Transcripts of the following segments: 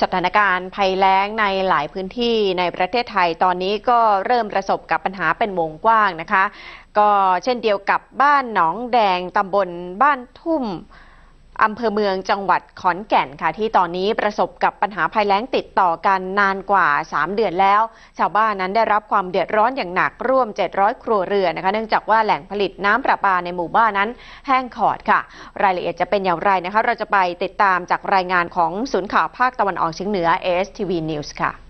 สถานการณ์ภัยแล้งในหลายพื้นที่ในประเทศไทยตอนนี้ก็เริ่มประสบกับปัญหาเป็นวงกว้างนะคะ ก็เช่นเดียวกับบ้านหนองแดงตำบลบ้านทุ่ม อำเภอเมืองจังหวัดขอนแก่นค่ะ ที่ตอนนี้ประสบกับปัญหาภัยแล้งติดต่อกันนานกว่า 3 เดือนแล้ว ชาวบ้านนั้นได้รับความเดือดร้อนอย่างหนักร่วม 700 ครัวเรือนนะคะ เนื่องจากว่าแหล่งผลิตน้ำประปาในหมู่บ้านนั้นแห้งขอดค่ะ รายละเอียดจะเป็นอย่างไรนะคะ เราจะไปติดตามจากรายงานของศูนย์ข่าวภาคตะวันออกเฉียงเหนือ ASTV News ค่ะ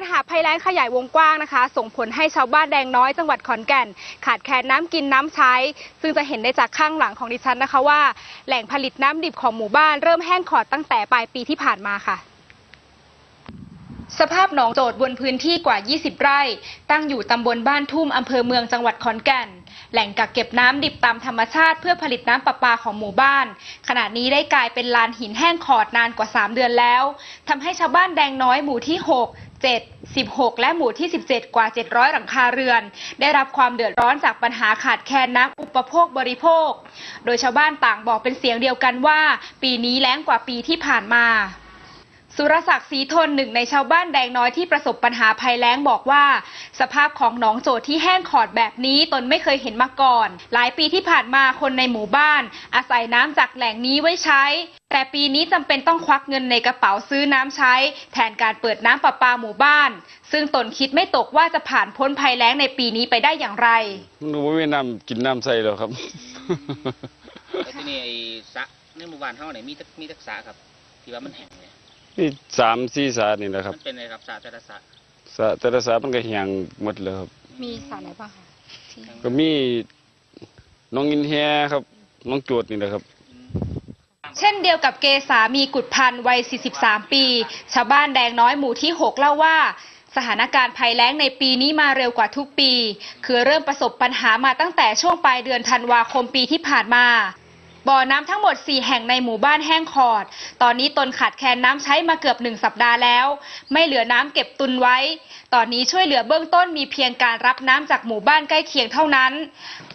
ปัญหาภัยแล้งขยายวงกว้างนะคะ ส่งผลให้ชาวบ้านแดงน้อยจังหวัดขอนแก่น ขาดแคลนน้ำกินน้ำใช้ ซึ่งจะเห็นได้จากข้างหลังของดิฉันนะคะว่า แหล่งผลิตน้ำดิบของหมู่บ้านเริ่มแห้งขอดตั้งแต่ปลายปีที่ผ่านมาค่ะ สภาพหนองโจดบนพื้นที่กว่า 20 ไร่ ตั้งอยู่ตำบลบ้านทุ่มอำเภอเมืองจังหวัดขอนแก่น แหล่งกักเก็บน้ำดิบตามธรรมชาติเพื่อผลิตน้ำประปาของหมู่บ้าน ขณะนี้ได้กลายเป็นลานหินแห้งขอดนานกว่า 3 เดือนแล้วทำให้ชาวบ้านแดงน้อยหมู่ที่ 6 7 16 และหมู่ที่ 17 กว่า 700 หลังคาเรือน ได้รับความเดือดร้อนจากปัญหาขาดแคลนน้ำอุปโภคบริโภค โดยชาวบ้านต่างบอกเป็นเสียงเดียวกันว่า ปีนี้แล้งกว่าปีที่ผ่านมา สุรศักดิ์ศรีทนหนึ่งในชาวบ้านแดงน้อยที่ประสบปัญหาภัยแล้งบอกว่า สภาพของหนองโจดที่แห้งขอดแบบนี้ตนไม่เคยเห็นมาก่อน หลายปีที่ผ่านมาคนในหมู่บ้าน อาศัยน้ำจากแหล่งนี้ไว้ใช้ แต่ปีนี้จำเป็นต้องควักเงินในกระเป๋าซื้อน้ำใช้ แทนการเปิดน้ำประปาหมู่บ้าน ซึ่งตนคิดไม่ตกว่าจะผ่านพ้นภัยแล้งในปีนี้ไปได้อย่างไรมันรู้ว่าน้ำกินน้ำใส่แล้วครับแล้วที่นี่ไอ้สระในหมู่บ้านเฮาเนี่ยมีทักมีทักษะครับที่ว่ามันแห้งเนี่ย นี่สามสี่สานี่แหละครับมันเป็นไงครับสระแต่ละสระสาแต่ละสามันก็เหี่ยงหมดเลยครับ มีสระไหนบ้างคะที่ก็มีน้องอินแฮครับ น้องโจดนี่แหละครับ เช่นเดียวกับเกษามีกุดพันธ์วัย 43 ปี ชาวบ้านแดงน้อยหมู่ที่ 6 เล่าว่าสถานการณ์ภัยแล้งในปีนี้มาเร็วกว่าทุกปี คือเริ่มประสบปัญหามาตั้งแต่ช่วงปลายเดือนธันวาคมปีที่ผ่านมา บ่อน้ำทั้งหมด 4 แห่งในหมู่บ้านแห้งขอด ตอนนี้ตนขาดแคลนน้ำใช้มาเกือบหนึ่งสัปดาห์แล้ว ไม่เหลือน้ำเก็บตุนไว้ตอนนี้ช่วยเหลือเบื้องต้นมีเพียงการรับน้ำจากหมู่บ้านใกล้เคียงเท่านั้น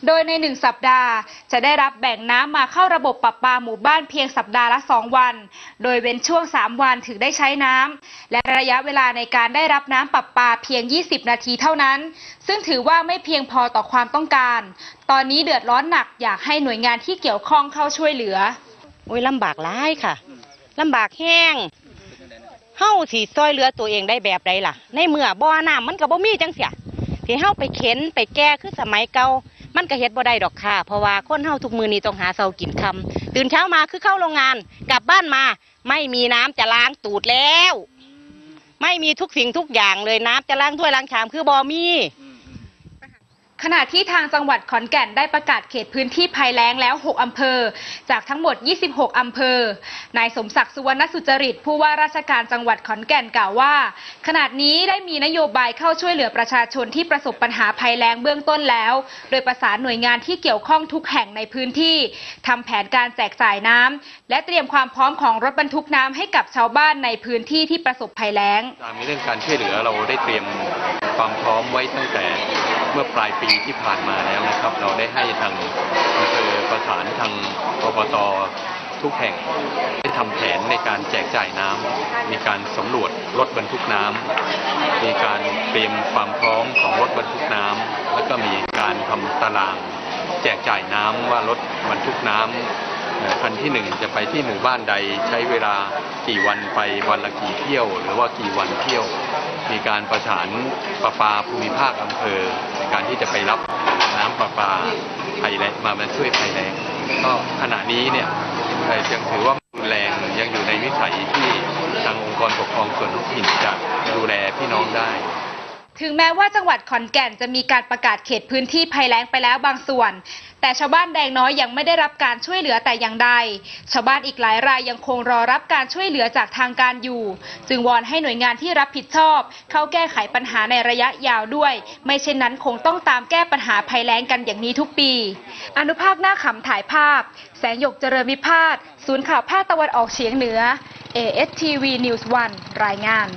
โดยในหนึ่งสัปดาห์ จะได้รับแบ่งน้ำมาเข้าระบบปรับปาหมู่บ้านเพียงสัปดาห์ละ 2 วัน โดยเว้นช่วง 3 วันถึงได้ใช้น้ำและระยะเวลาในการได้รับน้ำปรับปาเพียง 20 นาทีเท่านั้น ซึ่งถือว่าไม่เพียงพอต่อความต้องการ ตอนนี้เดือดร้อนหนักอยากให้หน่วยงานที่เกี่ยวข้องเข้าช่วยเหลือ โอ้ยลำบากหลายค่ะลำบากแห้งาสิซอยเหลือตัวเองได้แบบใดล่ะ ในเมื่อบ่อน้ำมันก็บ่มีจังเสียที่เฮาไปเข็นไปแก้คือสมัยเก่ามันก็เฮ็ดบ่ได้ดอกค่ะ เพราะว่าคนเฮาทุกมือนี้ต้องหาเสากินค่ำตื่นเช้ามาคือเข้าโรงงาน กลับบ้านมาไม่มีน้ำจะล้างตูดแล้ว ไม่มีทุกสิ่งทุกอย่างเลยน้ำจะล้างถ้วยล้างชามคือบ่มี ขณะที่ทางจังหวัดขอนแก่นได้ประกาศเขตพื้นที่ภัยแล้งแล้ว 6 อำเภอ จากทั้งหมด 26 อำเภอ นายสมศักดิ์สุวรรณสุจริต ผู้ว่าราชการจังหวัดขอนแก่นกล่าวว่า ขณะนี้ได้มีนโยบายเข้าช่วยเหลือประชาชนที่ประสบปัญหาภัยแล้งเบื้องต้นแล้ว โดยประสานหน่วยงานที่เกี่ยวข้องทุกแห่งในพื้นที่ทำแผนการแจกจ่ายน้ำและเตรียมความพร้อมของรถบรรทุกน้ำให้กับชาวบ้านในพื้นที่ที่ประสบภัยแล้งตามในเรื่องการช่วยเหลือเราได้เตรียม ความพร้อมไว้ตั้งแต่เมื่อปลายปีที่ผ่านมาแล้วนะครับ เราได้ให้ทางอำเภอประสานทางอบตทุกแห่งได้ทำแผนในการแจกจ่ายน้ำมีการสำรวจรถบรรทุกน้ำมีการเตรียมความพร้อมของรถบรรทุกน้ำแล้วก็มีการทำตาราง แจกจ่ายน้ำว่ารถบรรทุกน้ำคันที่หนึ่งจะไปที่หมู่บ้านใดใช้เวลากี่วันไปวันละกี่เที่ยว หรือว่ากี่วันเที่ยว มีการประสานประปาภูมิภาคอำเภอ ในการที่จะไปรับน้ำประปาภัยแล้งมามาช่วยภัยแล้งก็ขณะนี้เนี่ยยังถือว่ารุนแรงยังอยู่ในวิสัยที่ทางองค์กรปกครองส่วนท้องถิ่นจะดูแลพี่น้องได้ ถึงแม้ว่าจังหวัดขอนแก่นจะมีการประกาศเขตพื้นที่ภัยแล้งไปแล้วบางส่วน แต่ชาวบ้านแดงน้อยยังไม่ได้รับการช่วยเหลือแต่อย่างใด ชาวบ้านอีกหลายรายยังคงรอรับการช่วยเหลือจากทางการอยู่ จึงวอนให้หน่วยงานที่รับผิดชอบ เข้าแก้ไขปัญหาในระยะยาวด้วย ไม่เช่นนั้นคงต้องตามแก้ปัญหาภัยแล้งกันอย่างนี้ทุกปี อนุภาคหน้าขำถ่ายภาพ แสงหยกเจริญวิพาฒน์ศูนย์ข่าวภาคตะวันออกเฉียงเหนือ ASTV News 1รายงาน